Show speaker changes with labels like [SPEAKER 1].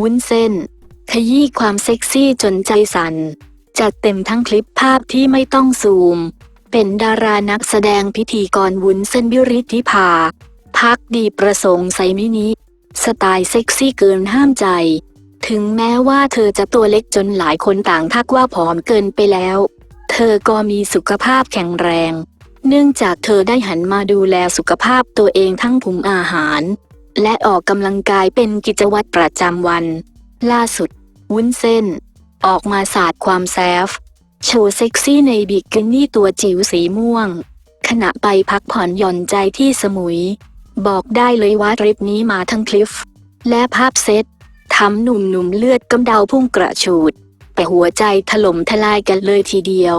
[SPEAKER 1] วุ้นเส้น ขยี้ความเซ็กซี่จนใจสั่นจัดเต็มทั้งคลิปภาพที่ไม่ต้องซูม เป็นดารานักแสดงพิธีกรวุ้นเส้นวิริธิภาพักดีประสงค์ใสมินิสไตล์เซ็กซี่เกินห้ามใจ ถึงแม้ว่าเธอจะตัวเล็กจนหลายคนต่างทักว่าผอมเกินไปแล้ว เธอก็มีสุขภาพแข็งแรง เนื่องจากเธอได้หันมาดูแลสุขภาพตัวเองทั้งภูมิอาหาร และออกกำลังกายเป็นกิจวัตรประจำวัน ล่าสุด วุ้นเส้น ออกมาสาดความแซฟ โชว์เซ็กซี่ในบิกินี่ตัวจิ๋วสีม่วง ขณะไปพักผ่อนหย่อนใจที่สมุย บอกได้เลยว่าทริปนี้มาทั้งคลิฟและภาพเซตทำหนุ่มๆเลือดกำเดาพุ่งกระฉูด แต่หัวใจถล่มทลายกันเลยทีเดียว